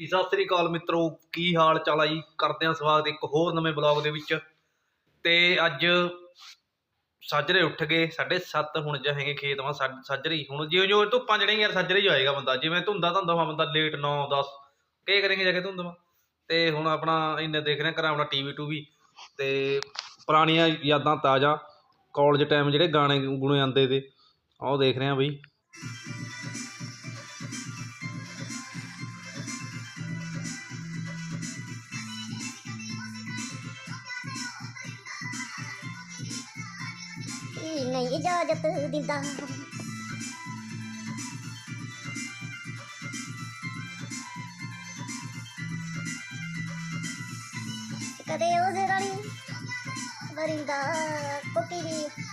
ਜੀ, ਸਤਿ ਸ੍ਰੀ ਅਕਾਲ ਮਿੱਤਰੋ ਕੀ ਹਾਲ ਚਾਲ ਆ ਜੀ? ਕਰਦੇ ਹਾਂ ਸਵਾਗਤ ਇੱਕ ਹੋਰ ਨਵੇਂ ਬਲੌਗ ਦੇ ਵਿੱਚ। ਤੇ ਅੱਜ ਸਾਜਰੇ ਉੱਠ ਗਏ 7:30 ਹੁਣ ਜਾਵਾਂਗੇ ਖੇਤ ਮਾ ਸਾਜਰੇ ਹੁਣ ਜਿਉਂ ਜਿਉਂ ਧੁੱਪਾਂ ਚੜੇਂਗੇ ਯਾਰ ਸਾਜਰੇ ਹੀ ਆਏਗਾ ਬੰਦਾ। ਜਿਵੇਂ ਧੁੰਦਾ ਧੁੰਦਾ ਵਾ ਬੰਦਾ ਲੇਟ 9 10 ਕੀ ਕਰਾਂਗੇ ਜਾ ਕੇ ਧੁੰਦ ਮਾ। ਤੇ ਹੁਣ ਆਪਣਾ ਇੰਨੇ ਦੇਖ ਰਹੇ ਕਰਾਂ ਆਪਣਾ ਟੀਵੀ ਟੂਵੀ। ਤੇ ਪੁਰਾਣੀਆਂ ਯਾਦਾਂ ਤਾਜ਼ਾ। ਕਾਲਜ ਟਾਈਮ ਜਿਹੜੇ ਗਾਣੇ ਗੁਣੇ ਆਉਂਦੇ ਤੇ ਉਹ ਦੇਖ ਰਹੇ ਆ ਬਈ। ਇਹ ਨਹੀਂ ਇਜਾਜ਼ਤ ਦਿੰਦਾ ਕਦੇ ਉਹਦੇ ਰਾਣੀ ਵਰਿੰਦਾ ਕੋਟੀ ਵੀ ਹਮ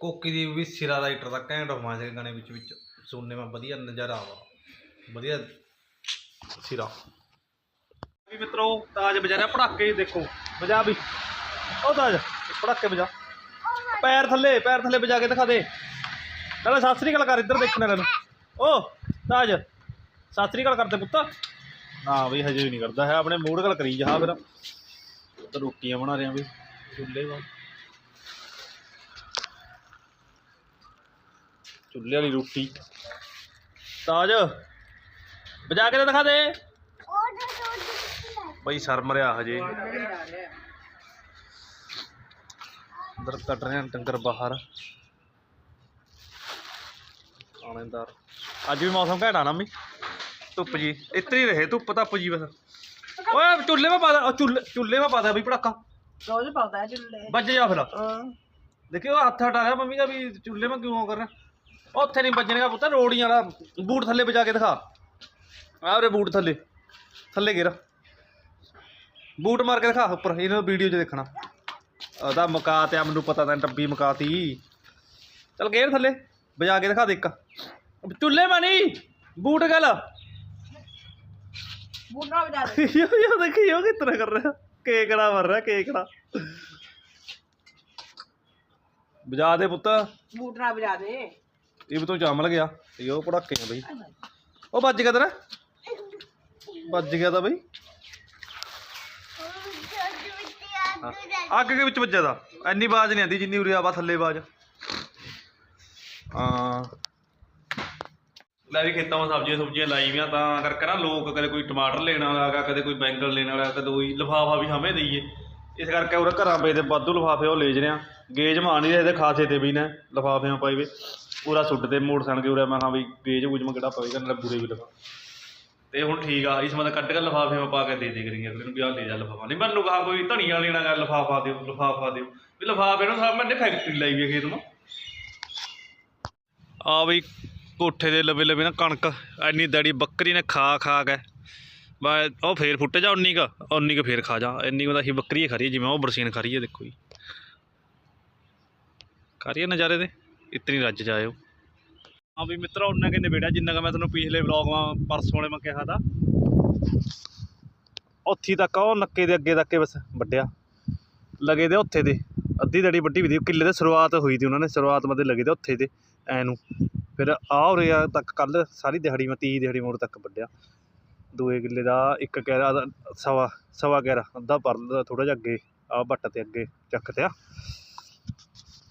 ਕੋਕੀ ਦੀ ਵੀ ਸਿਰਾ ਰਾਈਟਰ ਦਾ ਘੈਂਟ ਹੋਵਾਂ ਦੇ ਗਾਣੇ ਵਿੱਚ ਵਿੱਚ। ਸੁਣਨੇ ਮੈਂ ਵਧੀਆ ਨਜ਼ਾਰਾ ਆਵਾ ਵਧੀਆ ਸਿਰਾ। ਵੀ ਮਿੱਤਰੋ ਤਾਜ ਵਜਾ ਰਿਹਾ ਪੜਾਕੇ ਦੇਖੋ। ਵਜਾ ਵੀ। ਉਹ ਤਾਜ ਪੜਾਕੇ ਵਜਾ ਪੈਰ ਥੱਲੇ ਪੈਰ ਥੱਲੇ ਵਜਾ ਕੇ ਦਿਖਾ ਦੇ। ਨਾਲੇ ਸਤਿ ਸ੍ਰੀ ਅਕਾਲ ਕਰ ਇੱਧਰ ਦੇਖਣ ਵਾਲੇ ਨੂੰ ਓ ਤਾਜ ਸਤਿ ਸ੍ਰੀ ਅਕਾਲ ਕਰਦੇ ਪੁੱਤ। ਹਾਂ ਵੀ ਹਜੇ ਵੀ ਨਹੀਂ ਕਰਦਾ। ਹੈ ਆਪਣੇ ਮੂਡ ਗੱਲ ਕਰੀ ਜਾ ਫਿਰ। ਤੇ ਰੋਟੀਆਂ ਬਣਾ ਰਿਆਂ ਵੀ ਚੁੱਲ੍ਹੇ ਵਾ। ਚੁੱਲ੍ਹੇ ਵਾਲੀ ਰੋਟੀ। ਤਾਜ ਵਜਾ ਕੇ ਤਾਂ ਦਿਖਾ ਦੇ। ਬਈ ਸਰ ਮਰਿਆ ਹਜੇ। ਅੰਦਰ ਕੱਢ ਰਹੇ ਹਨ ਡੰਗਰ ਬਾਹਰ। ਆਣੇਦਾਰ। ਅੱਜ ਵੀ ਮੌਸਮ ਘੈਂਟ ਆ ਨਾ ਮੀ ਧੁੱਪ ਜੀ। ਇਤਰੀ ਰਹੇ ਧੁੱਪ ਧੱਪ ਜੀ ਬਸ। ਓਏ ਚੁੱਲ੍ਹੇ ਮਾ ਪਾ ਦੇ। ਉਹ ਚੁੱਲ੍ਹੇ ਚੁੱਲ੍ਹੇ ਮਾ ਪਾ ਦੇ ਬਈ ਪੜਾਕਾ ਰੋਜ਼ ਪਾਉਂਦਾ ਚੁੱਲ੍ਹੇ। ਵੱਜ ਜਾ ਫਿਰ। ਹਾਂ। ਦੇਖਿਓ ਹੱਥ ਹਟਾ ਰਿਹਾ ਮੰਮੀ ਦਾ ਵੀ ਚੁੱਲ੍ਹੇ ਮਾ ਕਿਉਂ ਕਰ ਰਿਹਾ। ਉੱਥੇ ਨਹੀਂ ਵੱਜਣੇਗਾ ਪੁੱਤ ਰੋੜੀਆਂ ਵਾਲਾ। ਬੂਟ ਥੱਲੇ ਵਜਾ ਕੇ ਦਿਖਾ। ਆਹ ਉਰੇ ਬੂਟ ਥੱਲੇ। ਥੱਲੇ ਗਿਰ। ਬੂਟ ਮਾਰ ਕੇ ਦਿਖਾ ਉੱਪਰ ਇਹਨਾਂ ਵੀਡੀਓ 'ਚ ਦੇਖਣਾ। ਉਹਦਾ ਮਕਾ ਤੇ ਮੈਨੂੰ ਪਤਾ ਤਾਂ ਡੱਬੀ ਮਕਾਤੀ ਚਲ ਗੇਰ ਥੱਲੇ ਵਜਾ ਕੇ ਦਿਖਾ ਦੇ ਇੱਕ। ਚੁੱਲ੍ਹੇ ਮਾ ਨਹੀਂ ਬੂਟ ਗੱਲ ਬੁੱਢਾ ਵਜਾ ਦੇ। ਯੋ ਯੋ ਦੇਖੀ ਯੋ ਕਿਤਨਾ ਕਰ ਰਿਹਾ। ਕੇਕੜਾ ਮਰ ਰਿਹਾ ਕੇਕੜਾ। ਵਜਾ ਦੇ ਪੁੱਤ। ਬੂਟ ਨਾ ਵਜਾ ਦੇ। ਇਹ ਵੀ ਤੋਂ ਜੰਮ ਗਿਆ। ਤੇ ਉਹ ਪੜਾਕੇ ਆ ਬਈ। ਉਹ ਵੱਜ ਗਿਆ ਤੇਰਾ? ਵੱਜ ਗਿਆ ਤਾਂ ਬਈ। ਅੱਗ ਦੇ ਵਿੱਚ ਵੱਜਿਆ ਦਾ ਐਨੀ ਆਵਾਜ਼ ਨਹੀਂ ਆਉਂਦੀ ਜਿੰਨੀ ਉਰੇ ਆਵਾ ਥੱਲੇ ਆਵਾਜ਼। ਹਾਂ। ਲੈ ਵੀ ਖੇਤਾਂ 'ਚ ਸਬਜ਼ੀਆਂ ਸੁਬਜ਼ੀਆਂ ਲਾਈ ਵੀਆਂ ਤਾਂ ਕਰਕੇ ਨਾ ਲੋਕ ਕਦੇ ਕੋਈ ਟਮਾਟਰ ਲੈਣ ਵਾਲਾ ਹੈਗਾ, ਕਦੇ ਕੋਈ ਬੈਂਗਣ ਲੈਣ ਵਾਲਾ, ਕਦੇ ਕੋਈ ਲਿਫਾਫਾ ਵੀ ਹਮੇ ਦਈਏ ਇਸ ਕਰਕੇ ਉਹ ਘਰਾਂ ਪਏ ਤੇ ਵਾਧੂ ਲਿਫਾਫੇ ਉਹ ਲੈ ਜਰਿਆ ਗੇਜ ਮਾਂ ਨਹੀਂ ਰਹੇ ਖਾਸੇ ਤੇ ਵੀ ਨੇ, ਲਿਫਾਫਿਆਂ ਪਾਈ ਵੇ। ਪੂਰਾ ਸੁੱਟ ਤੇ ਮੋਟਰਸਾਈਕਲ ਕੇ ਉਰੇ ਮੈਂ ਕਿਹਾ ਵੀ ਗੇਜ ਗੂਜ ਮੈਂ ਕਿਹੜਾ ਪਵੇਗਾ ਨਾਲੇ ਬੁਰੇ ਵੀ ਲਫਾ। ਤੇ ਹੁਣ ਠੀਕ ਆ ਇਸ ਮਤਲਬ ਕੱਢ ਕੇ ਲਿਫਾਫੇ ਪਾ ਕੇ ਦੇ ਦੇ ਕਰੀਏ ਅਗਲੇ ਨੂੰ ਵੀ ਆਹ ਲੈ ਜਾ ਲਿਫਾਫਾ। ਨਹੀਂ ਮੈਨੂੰ ਕਹਾ ਕੋਈ ਧਨੀਆ ਲੈਣਾ ਗਾ ਲਿਫਾਫਾ ਦਿਓ ਲਿਫਾਫਾ ਦਿਓ। ਵੀ ਲਿਫਾਫੇ ਨੂੰ ਸਭ ਮੈਨੇ ਫੈਕਟਰੀ ਲਾਈ ਵੀ ਹੈ ਖੇਤ ਨੂੰ। ਆ ਬਈ ਕੋਠੇ ਦੇ ਲਵੇ ਲਵੇ ਨਾ ਕਣਕ ਐਨੀ ਦੜੀ ਬੱਕਰੀ ਨੇ ਖਾ ਖਾ ਕੇ। ਬਾ ਉਹ ਫੇਰ ਫੁੱਟ ਜਾ ਉਨੀ ਕ ਉਨੀ ਕ ਫੇਰ ਖਾ ਜਾ। ਇੰਨੀ ਕੁ ਤਾਂ ਅਸੀਂ ਬੱਕਰੀ ਹੀ ਖਾ ਰਹੀ ਹੈ, ਜਿਵੇਂ ਉਹ ਬਰਸੀਨ ਖਾ ਰਹੀ ਹੈ ਦੇਖੋ ਜੀ। ਖਾ ਰਹੀ ਹੈ ਨਜ਼ਾਰੇ ਦੇ। ਇਤਨੀ ਰੱਜ ਜਾਇਓ। ਹਾਂ ਵੀ ਮਿੱਤਰਾ ਉਹਨਾਂ ਕਿੰਨੇ ਬੇਟਾ ਜਿੰਨਾ ਕ ਮੈਂ ਤੁਹਾਨੂੰ ਪਿਛਲੇ ਵਲੌਗ ਮਾ ਪਰਸੋਂ ਵਾਲੇ ਮੈਂ ਕਿਹਾ ਤਾ। ਉੱਥੀ ਤੱਕ ਉਹ ਨੱਕੇ ਦੇ ਅੱਗੇ ਤੱਕ ਬਸ ਵੱਡਿਆ। ਲਗੇ ਦੇ ਉੱਥੇ ਦੇ। ਅੱਧੀ ਦੜੀ ਵੱਡੀ ਵੀ ਦੀ। ਕਿੱਲੇ ਦੇ ਸ਼ੁਰੂਆਤ ਹੋਈ ਤੀ ਉਹਨਾਂ ਨੇ, ਸ਼ੁਰੂਆਤ ਮਤੇ ਲਗੇ ਦੇ ਉੱਥੇ ਦੇ, ਐ ਨੂੰ। ਫਿਰ ਆ ਉਰੇ ਤੱਕ ਕੱਲ, ਸਾਰੀ ਦਿਹਾੜੀ ਮੈਂ 30 ਦਿਹਾੜੀ ਮੋੜ ਤੱਕ ਵੱਡਿਆ। ਦੂਏ ਕਿੱਲੇ ਦਾ, ਇੱਕ ਕਹਿਰਾ ਸਵਾ ਸਵਾ ਕਹਿਰਾ ਅੱਧਾ ਪਰ ਥੋੜਾ ਜਿਹਾ ਅੱਗੇ ਆ ਬੱਟ ਤੇ ਅੱਗੇ, ਚੱਕ ਤੇ ਆ।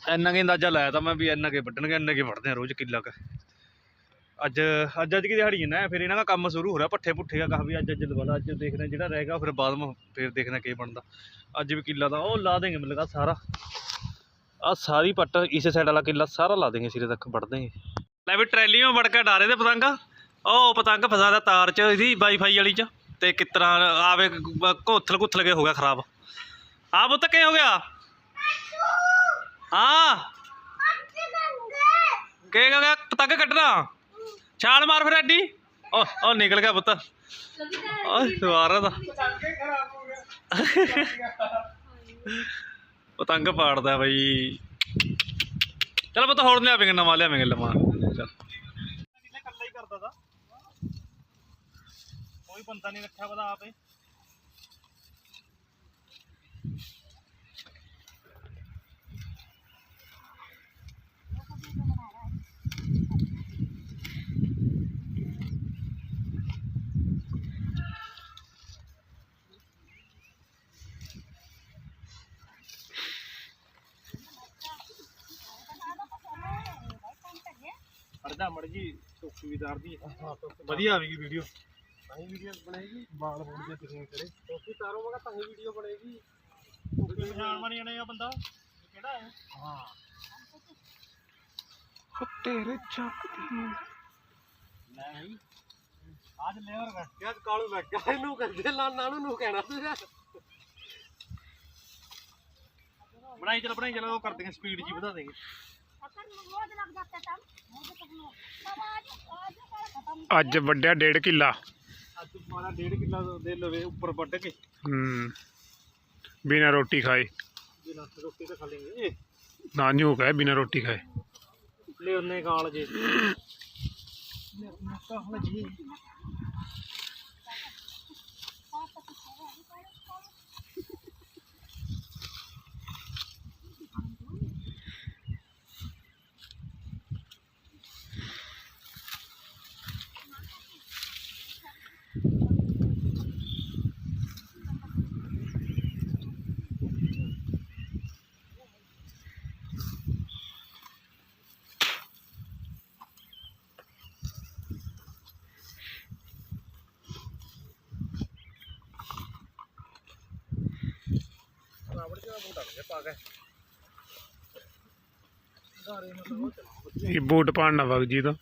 ਇੰਨਾ ਕੁ ਅੰਦਾਜ਼ਾ ਲਾਇਆ ਤਾਂ ਮੈਂ ਵੀ ਇੰਨਾ ਕੇ ਵੱਢਣਗੇ, ਇੰਨਾ ਕੇ ਵੱਢਦੇ ਆ ਰੋਜ਼ ਕਿੱਲਾ ਕ। ਅੱਜ ਅੱਜ ਅੱਜ ਕੀ ਦਿਹਾੜੀ ਨਾ ਫਿਰ ਇਹਨਾਂ ਦਾ ਕੰਮ ਸ਼ੁਰੂ ਹੋ ਰਿਹਾ, ਪੱਠੇ ਪੁੱਠੇ ਦਾ ਕਹਾ ਵੀ ਅੱਜ ਅੱਜ ਲਵਾਲਾ ਅੱਜ ਦੇਖਦੇ ਹਾਂ ਜਿਹੜਾ ਰਹੇਗਾ ਫਿਰ ਬਾਅਦ ਵਿੱਚ ਫਿਰ ਦੇਖਣਾ ਕੀ ਬਣਦਾ। ਅੱਜ ਵੀ ਕਿੱਲਾ ਦਾ, ਉਹ ਲਾ ਦੇਂਗੇ ਮੈਨੂੰ ਸਾਰਾ। ਆ ਸਾਰੀ ਪੱਟ ਇਸੇ ਸਾਈਡ ਵਾਲਾ ਕਿੱਲਾ ਸਾਰਾ ਲਾ ਦੇਂਗੇ ਸਿਰੇ ਤੱਕ ਵੱਢ ਦੇਂਗੇ ਲੈ ਵੀ ਟਰੈਲੀ ਵਿੱਚ ਵੜ ਕੇ ਡਾਰੇ ਦੇ ਪਤੰਗ। ਉਹ ਪਤੰਗ ਫਸਾ ਦਾ ਤਾਰ 'ਚ, ਇਹਦੀ ਵਾਈਫਾਈ ਵਾਲੀ 'ਚ। ਤੇ ਕਿਸ ਤਰ੍ਹਾਂ ਆਵੇ ਕੋਥਲ ਕੁੱਥਲ ਕੇ ਹੋ ਗਿਆ ਖਰਾਬ। ਆ ਪੁੱਤ ਕੀ ਹੋ ਗਿਆ? ਹਾਂ। ਕੀ ਹੋ ਗਿਆ ਪਤੰਗ ਕੱਢਣਾ। ਛਾਲ ਮਾਰ ਫਿਰ ਐਡੀ। ਉਹ ਉਹ ਨਿਕਲ ਗਿਆ ਪੁੱਤ। ਓਏ ਦੁਬਾਰਾ ਦਾ। ਪਤੰਗ ਪਾੜਦਾ ਬਈ। ਚਲ ਪਤਾ ਹੋਰ ਲਿਆਵਾਂਗੇ ਨਵਾਂ ਲਿਆਵਾਂਗੇ ਲਵਾਂ। ਚੱਲ। ਕੋਈ ਬੰਦਾ ਨਹੀਂ ਰੱਖਿਆ ਪਤਾ ਆਪੇ। ਅਰਦਾ ਮੜ ਜੀ ਚੌਕੀਦਾਰ ਦੀ। ਵਧੀਆ ਆਵੇਗੀ ਵੀਡੀਓ। ਅਸੀਂ ਵੀਡੀਓ ਬਣਾਏਗੀ ਬਾਲ ਬੋਲ ਦੇ ਤੁਸੀਂ ਕਰੇ। ਚੌਕੀਦਾਰੋਂ ਮਗਾ ਤਾਂ ਹੀ ਵੀਡੀਓ ਬਣੇਗੀ। ਚੌਕੀ ਪਛਾਣ ਬਣ ਜਾਣੇ ਆ ਬੰਦਾ? ਕਿਹੜਾ ਹੈ? ਹਾਂ। ਤੇਰੇ ਚੱਕ ਦੀ ਨਹੀਂ ਅੱਜ ਲੇਵਰ ਕਰ ਯਾਰ ਕਾਲੂ ਮੈਂ ਕਿਹਾ ਇਹਨੂੰ ਕਹਿੰਦੇ ਲਾ ਨਾਨੂ ਨੂੰ ਕਹਿਣਾ ਤੂੰ ਬਣਾਈ ਚਲ ਬਣਾਈ ਚਲ ਉਹ ਕਰ ਦੇਂਗੇ ਸਪੀਡ ਜੀ ਵਧਾ ਦੇਂਗੇ। ਅੱਜ ਵੱਡਿਆ ਡੇਢ ਕਿੱਲਾ। ਅੱਜ ਮਾਰਾ 1.5 ਕਿੱਲਾ ਦੇ ਲਵੇ ਉੱਪਰ ਵੱਢ ਕੇ। ਹੂੰ। ਬਿਨਾ ਰੋਟੀ ਖਾਏ। ਬਿਨਾਂ ਰੋਟੀ ਤਾਂ ਖਾ ਲੇਂਗੇ। ਨਾ ਨਿਊ ਕਹੇ ਬਿਨਾ ਰੋਟੀ ਖਾਏ। ਲੈ ਉਹਨੇ ਕਾਲ ਜੇ। ਕਾਲ ਜੀ ਇਹ ਬੂਟ ਪਾਣ ਨਾ ਵਗ ਜੀ ਤਾਂ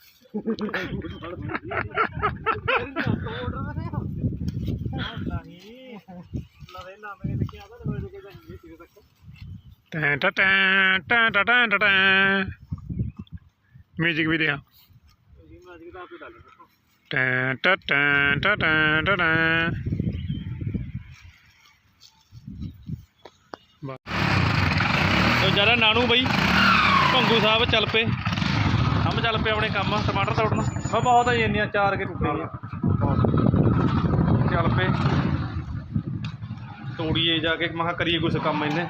ਟੈਂ ਟਾ ਟੈਂ ਟੈਂ ਟਾ ਟੈਂ ਟਾ ਟੈਂ ਮਿਊਜ਼ਿਕ ਵੀ ਰਿਹਾ ਟੈਂ ਟਾ ਟੈਂ ਟਾ ਟੈਂ ਟਾ ਟੈਂ ਤੋ ਜਰਾ ਨਾਨੂ ਬਈ। ਭੰਗੂ ਸਾਹਿਬ ਚੱਲ ਪਏ। ਹਮ ਚੱਲ ਪਏ ਆਪਣੇ ਕੰਮ ਟਮਾਟਰ ਤੋੜਨਾ। ਬਾ ਬਹੁਤ ਆਈ ਇੰਨੀਆਂ ਚਾਰ ਕੇ ਟੁੱਟੇ ਦੀਆਂ ਚੱਲ ਪਏ। ਤੋੜੀਏ ਜਾ ਕੇ। ਮਹਾ ਕਰੀਏ ਕੁਛ ਕੰਮ ਇਹਨੇ।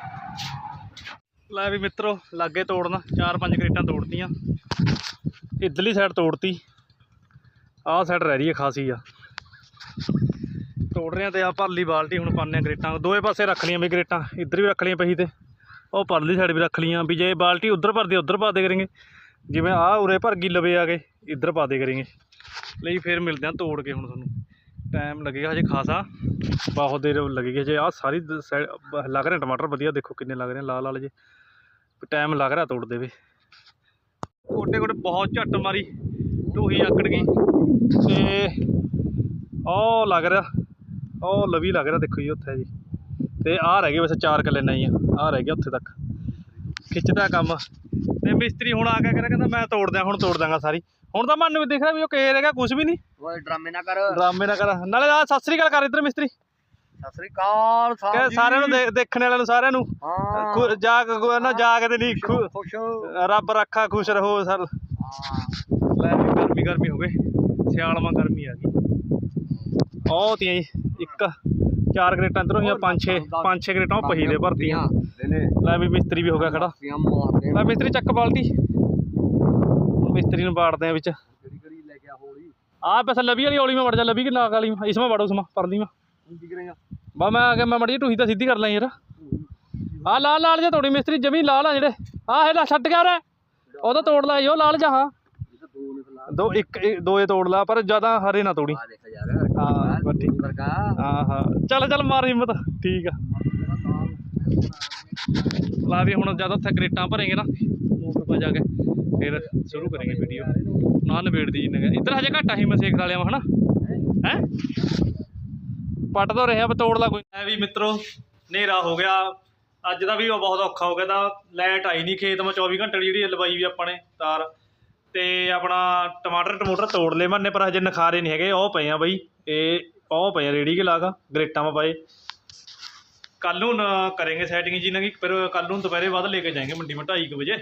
ਲੈ ਵੀ ਮਿੱਤਰੋ ਲਾਗੇ ਤੋੜਨਾ। ਚਾਰ ਪੰਜ ਕ੍ਰੇਟਾਂ ਤੋੜਤੀਆਂ। ਇਧਰਲੀ ਸਾਈਡ ਤੋੜਤੀ। ਆਹ ਸਾਈਡ ਰਹਿ ਰਹੀ ਹੈ ਖਾਸੀ ਆ। ਤੋੜ ਰਹੇ ਆ ਤੇ ਆ ਭਰਲੀ ਬਾਲਟੀ ਹੁਣ ਪਾਉਂਦੇ ਆ ਕ੍ਰੇਟਾਂ ਦੋਵੇਂ ਪਾਸੇ ਰੱਖ ਲਈਆਂ ਵੀ ਗਰੇਟਾਂ, ਇੱਧਰ ਵੀ ਰੱਖ ਲਈਆਂ ਪਈ ਤੇ। ਉਹ ਪਰਲੀ ਸਾਈਡ ਵੀ ਰੱਖ ਲਈਆਂ ਵੀ ਜੇ ਬਾਲਟੀ ਉੱਧਰ ਭਰਦੀ ਉੱਧਰ ਪਾ ਦੇ ਕਰਾਂਗੇ। ਜਿਵੇਂ ਆ ਉਰੇ ਭਰ ਗਈ ਲਵੇ ਆ ਗਏ ਇੱਧਰ ਪਾ ਦੇ ਕਰਾਂਗੇ। ਲਈ ਫਿਰ ਮਿਲਦੇ ਆ ਤੋੜ ਕੇ ਹੁਣ ਤੁਹਾਨੂੰ। ਟਾਈਮ ਲੱਗੇਗਾ ਹਜੇ ਖਾਸਾ। ਬਹੁਤ ਦੇਰ ਲੱਗੇਗੀ ਹਜੇ। ਆ ਸਾਰੀ ਦ- ਲੱਗ ਰਹੇ ਟਮਾਟਰ ਵਧੀਆ, ਦੇਖੋ ਕਿੰਨੇ ਲੱਗ ਰਹੇ ਲਾਲ ਲਾਲ ਜੇ ਟਾਈਮ ਲੱਗ ਰਿਹਾ ਤੋੜ ਦੇ ਵੀ। ਕੋਟੇ ਕੋਟੇ ਬਹੁਤ ਝੱਟ ਮਾਰੀ। ਢੂਹੀ ਆਕੜ ਗਈ। ਤੇ ਉਹ ਲੱਗ ਰਿਹਾ। ਉਹ ਲਵੀ ਲੱਗ ਰਿਹਾ ਦੇਖੋ ਜੀ ਉੱਥੇ ਜੀ। ਤੇ ਆਹ ਰਹਿ ਗਏ ਵੈਸੇ ਚਾਰ ਕਿੱਲੇ ਨਹੀਂ ਆ। ਆਹ ਰਹਿ ਗਿਆ ਉੱਥੇ ਤੱਕ। ਖਿੱਚਦਾ ਕੰਮ। ਤੇ ਮਿਸਤਰੀ ਹੁਣ ਆ ਕੇ ਕਹਿੰਦਾ ਕਹਿੰਦਾ ਮੈਂ ਤੋੜ ਦਿਆਂ ਹੁਣ ਤੋੜ ਦਾਂਗਾ ਸਾਰੀ। ਹੁਣ ਤਾਂ ਮਨ ਵੀ ਦਿਖ ਰਿਹਾ ਵੀ ਉਹ ਕਹੇ ਰਹਿ ਗਿਆ ਕੁਝ ਵੀ ਨਹੀਂ। ਓਏ ਡਰਾਮੇ ਨਾ ਕਰ। ਡਰਾਮੇ ਨਾ ਕਰ। ਨਾਲੇ ਆ ਸਤਿ ਸ੍ਰੀ ਅਕਾਲ ਕਰ ਇੱਧਰ ਮਿਸਤਰੀ। ਸਤਿ ਸ੍ਰੀ ਅਕਾਲ ਕਹੇ ਸਾਰਿਆਂ ਨੂੰ ਦੇਖਣ ਵਾਲਿਆਂ ਨੂੰ ਸਾਰਿਆਂ ਨੂੰ। ਹਾਂ। ਜਾਗ ਨਾ ਜਾਗ ਤੇ ਨਹੀਂ ਖੁਸ਼ ਰੱਬ ਰੱਖਾ ਖੁਸ਼ ਰਹੋ ਸਰ। ਹਾਂ। ਲੈ ਵੀ ਗਰਮੀ ਗਰਮੀ ਹੋ ਗਈ। ਸਿਆਲਮਾ ਗਰਮੀ ਆ ਗਈ। ਤੀਆਂ ਜੀ। ਇੱਕ ਚਾਰ ਕ੍ਰੇਟਾਂ ਇੱਧਰੋਂ ਹੋਈਆਂ ਪੰਜ ਛੇ ਪੰਜ ਛੇ ਕ੍ਰੇਟਾਂ ਉਹ ਪਹੀ ਦੇ ਭਰਤੀਆਂ। ਲੈ ਲੈ। ਲੈ ਵੀ ਮਿਸਤਰੀ ਵੀ ਹੋ ਗਿਆ ਖੜਾ। ਲੈ ਮਿਸਤਰੀ ਚੱਕ ਬਾਲਟੀ। ਹੁਣ ਮਿਸਤਰੀ ਨੂੰ ਬਾੜਦੇ ਆ ਵਿੱਚ। ਕਿਹੜੀ ਕਿਹੜੀ ਲੈ ਕੇ ਆ ਹੋਲੀ। ਆ ਪੈਸਾ ਲਵੀ ਵਾਲੀ ਔਲੀ ਮੈਂ ਵੜ ਜਾ ਲਵੀ ਕਿ ਨਾਕ ਵਾਲੀ ਮੈਂ। ਇਸਮਾ ਵੜੋ ਇਸਮਾ ਪਰਲੀ ਮੈਂ। ਹੁਣ ਕੀ ਕਰੇਗਾ? ਬਾ ਮੈਂ ਆ ਗਿਆ ਮੈਂ ਮੜੀ ਟੂਹੀ ਤਾਂ ਸਿੱਧੀ ਕਰ ਲਾਂ ਯਾਰ। ਆ ਲਾਲ ਲਾਲ ਜੇ ਤੋੜੀ ਮਿਸਤਰੀ ਜਮੀ ਲਾਲ ਆ ਜਿਹੜੇ। ਆ ਇਹ ਲਾ ਛੱਡ ਗਿਆ ਰੇ ਉਹਦਾ ਤੋੜ ਲਾ ਉਹ ਲਾਲ ਜਹਾ ਦੋ ਇੱਕ ਦੋ ਇਹ ਤੋੜ ਲਾ ਪਰ ਜ਼ਿਆਦਾ ਹਰੇ ਨਾ ਤੋੜੀ। ਆ ਦੇਖ ਯਾਰ ਹਾਂ ਬਸ ਠੀਕ ਵਰਗਾ ਹਾਂ ਹਾਂ। ਚੱਲ ਚੱਲ ਮਾਰ ਹਿੰਮਤ ਠੀਕ ਆ। ਲਾ ਵੀ ਹੁਣ ਜਦ ਉੱਥੇ ਕ੍ਰੇਟਾਂ ਭਰੇਂਗੇ ਨਾ ਮੋਟਰ ਪਾ ਜਾ ਕੇ ਫਿਰ ਸ਼ੁਰੂ ਕਰਾਂਗੇ ਵੀਡੀਓ ਨਾ ਨਵੇੜ ਦੀ ਜਿੰਨੇ ਇੱਧਰ ਹਜੇ ਘੱਟ ਹੀ ਮੈਂ ਸੇਖ ਲਿਆ ਵਾ ਹਨਾ? ਹੈ? ਪੱਟ ਤਾਂ ਰਿਹਾ ਪਰ ਤੋੜ ਲਾ ਕੋਈ। ਐ ਵੀ ਮਿੱਤਰੋ ਹਨੇਰਾ ਹੋ ਗਿਆ। ਅੱਜ ਦਾ ਵੀ ਬਹੁਤ ਔਖਾ ਹੋ ਗਿਆ ਤਾਂ ਲਾਈਟ ਆਈ ਨਹੀਂ ਖੇਤ ਮੈਂ 24 ਘੰਟੇ ਦੀ ਜਿਹੜੀ ਲਵਾਈ ਵੀ ਆਪਾਂ ਨੇ ਤਾਰ। ਤੇ ਆਪਣਾ ਟਮਾਟਰ ਟਮੂਟਰ ਤੋੜ ਲਏ ਮੰਨੇ, ਪਰ ਹਜੇ ਨਖਾਰੇ ਨਹੀਂ ਹੈਗੇ, ਉਹ ਪਏ ਆ ਬਈ। ਇਹ ਉਹ ਪਏ ਆ, ਰੇੜੀ ਕੇ ਲਾਗਾ ਗਰੇਟਾਂ ਮਾ ਪਾਏ। ਕੱਲ ਨੂੰ ਨਾ ਕਰਾਂਗੇ ਸੈਟਿੰਗ ਜੀ ਨਾ ਕਿ ਫਿਰ ਕੱਲ ਨੂੰ ਦੁਪਹਿਰੇ ਬਾਅਦ ਲੈ ਕੇ ਜਾਏंगे ਮੰਡੀ में ਢਾਈ ਕੁ ਵਜੇ।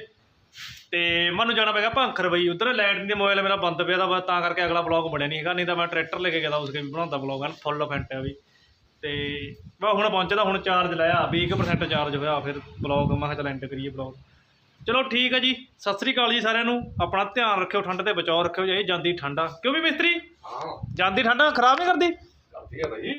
ਤੇ ਮੈਨੂੰ ਜਾਣਾ ਪੈਗਾ ਭੰਖਰ ਬਈ, ਉਧਰ ਲਾਈਟ ਨਹੀਂ ਮੋਬਾਈਲ ਮੇਰਾ ਬੰਦ ਪਿਆ ਦਾ ਤਾਂ ਕਰਕੇ ਅਗਲਾ ਬਲੌਗ ਬਣਿਆ ਨਹੀਂ ਹੈਗਾ, ਨਹੀਂ ਤਾਂ ਮੈਂ ਟਰੈਕਟਰ ਲੈ ਕੇ ਗਿਆ ਤਾਂ ਉਸਕੇ ਵੀ ਬਣਾਉਂਦਾ ਬਲੌਗ ਹਨ ਫੁੱਲ ਫੈਂਟਿਆ ਵੀ। ਤੇ ਮੈਂ ਹੁਣ ਪਹੁੰਚਦਾ, ਹੁਣ ਚਾਰਜ ਲਾਇਆ 20% ਚਾਰਜ ਹੋਇਆ, ਫਿਰ ਬਲੌਗ ਮੈਂ ਕਿਹਾ ਚੱਲ ਐਂਡ ਕਰੀਏ ਬਲੌਗ ਚਲੋ ਠੀਕ ਹੈ ਜੀ ਸਤਿ ਸ੍ਰੀ ਅਕਾਲ ਜੀ ਸਾਰਿਆਂ ਨੂੰ। ਆਪਣਾ ਧਿਆਨ ਰੱਖਿਓ ਠੰਡ ਤੇ ਬਚਾਓ ਰੱਖਿਓ ਜੀ ਜਾਂਦੀ ਠੰਡਾ ਕਿਉਂ ਵੀ ਮਿਸਤਰੀ? ਹਾਂ। ਜਾਂਦੀ ਠੰਡਾ ਖਰਾਬ ਨਹੀਂ ਕਰਦੀ? ਕਰਦੀ ਆ ਭਾਈ